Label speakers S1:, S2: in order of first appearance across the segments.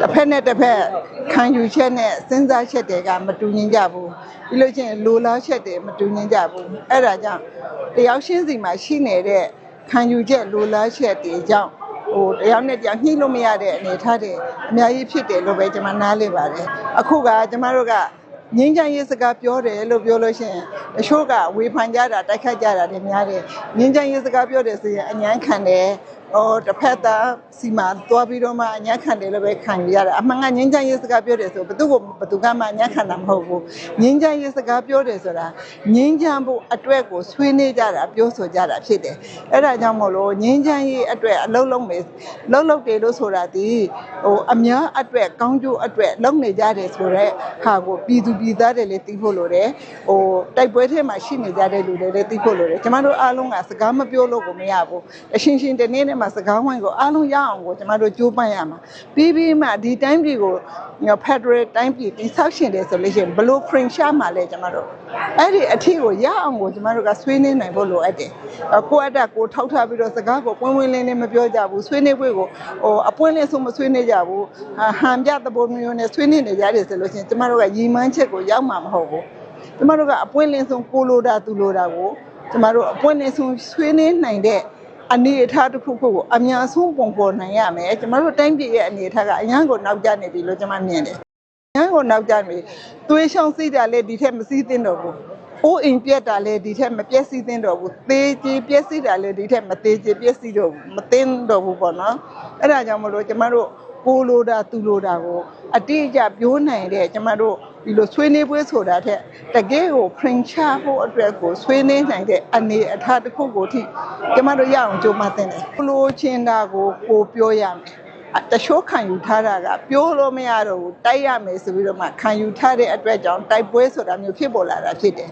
S1: တစ်ဖက်နဲ့တစ်ဖက်ခံယူချက်နဲ့စဉ်းစားချက်တွေကမတူညီကြဘူးပြီးလို့ချင်းလိုလားချက်တွေမတူညီကြဘူးအဲ့ဒါကြောင့်တယောက်ချင်းစီမှာရှိနေတဲ့ခံယူချက်လိုလားချက်တွေကြောင့်ဟိုတယောက်နဲ့တယောက်ညှိလို့မရတဲ့အနေအထားတွေအများကြီးဖြစ်တယ်လို့ပဲကျွန်မနားလည်ပါတယ်အခုကကျွန်မတို့ကငင်းချမ်းရေးစကားပြောတယ်လို့ပြောလို့ရှိရင်အချို့ကဝေဖန်ကြတာတိုက်ခတ်ကြတာတွေများတယ်ငင်းချမ်းရေးစကားပြောတယ်ဆိုရင်အញ្ញမ်းခံတယ်ဟိုတစ်ဖက်သားစီမာသွားပြီးတော့မှအညံ့ခံတယ်လည်းပဲခံယူရတယ်အမှန်ကငင်းချမ်းရေးစကားပြောတယ်ဆိုဘသူကဘသူကမှအညံ့ခံတာမဟုတ်ဘူးငင်းချမ်းရေးစကားပြောတယ်ဆိုတာငင်းချမ်းဖို့အတွက်ကိုဆွေးနွေးကြတာပြောဆိုကြတာဖြစ်တယ်အဲ့ဒါကြောင့်မို့လို့ငင်းချမ်းရေးအတွက်အလုပ်လုပ်မယ်လုပ်လုပ်တယ်လို့ဆိုတာဒီဟိုအများအတွက်ကောင်းကျိုးအတွက်လုပ်နေကြတယ်ဆိုတော့ဟာကိုပြည်သူပြည်သားတွေလည်းသိဖို့လိုတယ်ဟိုတိုက်ပွဲထဲမှာရှိနေကြတဲ့လူတွေလည်းသိဖို့လိုတယ်ကျမတို့အားလုံးကစကားမပြောလို့ကိုမရဘူးအရှင်ရှင်တနေ့နဲ့မှစကားဝိုင်းကိုအားလုံးရအောင်ကိုကျမတို့ကြိုးပမ်းရမှာပြီးပြီးမှဒီတိုင်းပြည်ကိုဖက်ဒရယ်တိုင်းပြည်တိဆောက်ရှင်တယ်ဆိုလို့ရှိရင်ဘလို့ print ရှာမှာလဲကျမတို့အဲ့ဒီအထီကိုရအောင်ကိုကျမတို့ကဆွေးနွေးနိုင်ဖို့လိုအပ်တယ်ကိုယ့်အတက်ကိုထောက်ထားပြီးတော့စကားကိုပွင့်ပွင့်လင်းလင်းမပြောကြဘူးဆွေးနွေးပွဲကိုဟိုအပွင့်လင်းဆုံးမဆွေးနွေးကြဘူးဟန်ပြသဘောမျိုးနဲ့ဆွေးနွေးနေကြတယ်ဆိုလို့ရှိရင်ကျမတို့ကရည်မှန်းချက်ကိုရောက်မှာမဟုတ်ဘူးကျမတို့ကအပွင့်လင်းဆုံးကိုလိုတာသူလိုတာကိုကျမတို့အပွင့်လင်းဆုံးဆွေးနွေးနိုင်တဲ့ အနေအထားတစ်ခုခုကိုအများဆုံးပုံပေါ်နိုင်ရမယ်ကျမတို့တိုင်းပြည်ရဲ့အနေအထားကအရန်ကိုနောက်ကျနေပြီလို့ကျမမြင်တယ်အရန်ကိုနောက်ကျနေသွေးရှောင်းစိတ်တာလည်းဒီထက်မစည်းသင့်တော့ဘူးအိုးအိမ်ပြက်တာလည်းဒီထက်မပြက်စီးသင့်တော့ဘူးသေးကြီးပြက်စီးတာလည်းဒီထက်မသေးကြီးပြက်စီးတော့ဘူးမသင့်တော့ဘူးပေါ့နော်အဲ့ဒါကြောင့်မလို့ကျမတို့ ကိုလိုတာသူလိုတာကိုအတိအကျပြောနိုင်တဲ့ကျမတို့ဒီလိုဆွေးနွေးပွဲဆိုတာထက်တကယ်ကို print ချဖို့အတွက်ကိုဆွေးနွေးနိုင်တဲ့အနေအထားတစ်ခုကိုထိကျမတို့ရအောင်ကြိုးပမ်းသင့်တယ်ကိုလိုချင်တာကိုကိုပြောရမယ်အတချို့ခံယူထားတာကပြောလို့မရတော့ဘူးတိုက်ရမယ်ဆိုပြီးတော့မှခံယူထားတဲ့အတွက်ကြောင့်တိုက်ပွဲဆိုတာမျိုးဖြစ်ပေါ်လာတာဖြစ်တယ်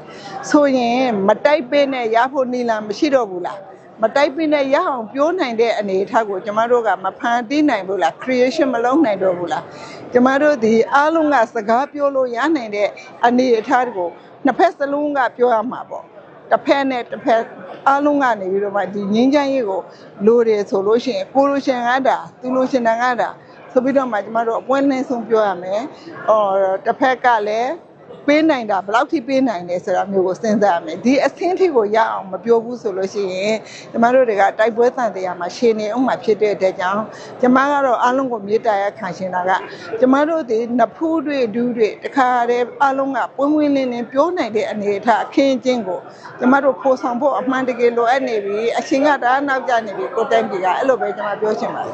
S1: ဆိုရင်မတိုက်ပေးနဲ့ရဖို့နီလာမရှိတော့ဘူးလား မတိုက်ပင်းနဲ့ရအောင်ပြောနိုင်တဲ့အနေအထားကိုကျမတို့ကမဖန်တီးနိုင်ဘူးလား creation မလုပ်နိုင်တော့ဘူးလားကျမတို့ဒီအားလုံးကစကားပြောလို့ရနိုင်တဲ့အနေအထားကိုနှစ်ဖက်စလုံးကပြောရမှာပေါ့တစ်ဖက်နဲ့တစ်ဖက်အားလုံးကနေပြီးတော့မှဒီငင်းချမ်းရေးကိုလိုတယ်ဆိုလို့ရှိရင်ကိုလိုရှင်ကတာသူလိုရှင်ကတာဆိုပြီးတော့မှကျမတို့အပွင့်လင်းဆုံးပြောရမယ်။အော်တစ်ဖက်ကလည်း ပေးနိုင်တာဘယ်လောက်ထိပေးနိုင်လဲဆိုတာမျိုးကိုစဉ်းစားရမယ်ဒီအဆင်းထိကိုရအောင်မပြောဘူးဆိုလို့ရှိရင်ကျမတို့တွေကတိုက်ပွဲတန်တရားမှာရှင်းနေအောင်မှဖြစ်တဲ့အတွက်ကြောင့်ကျမကတော့အားလုံးကိုမြေတားရခံရှင်တာကကျမတို့ဒီနဖူးတွေဒူးတွေတခါတည်းအားလုံးကပွင့်ပွင့်လင်းလင်းပြောနိုင်တဲ့အနေအထားအခင်းချင်းကိုကျမတို့ပို့ဆောင်ဖို့အမှန်တကယ်လိုအပ်နေပြီအချိန်ကဒါနောက်ကျနေပြီကိုတိုင်းပြည်ကအဲ့လိုပဲကျမပြောချင်ပါတယ်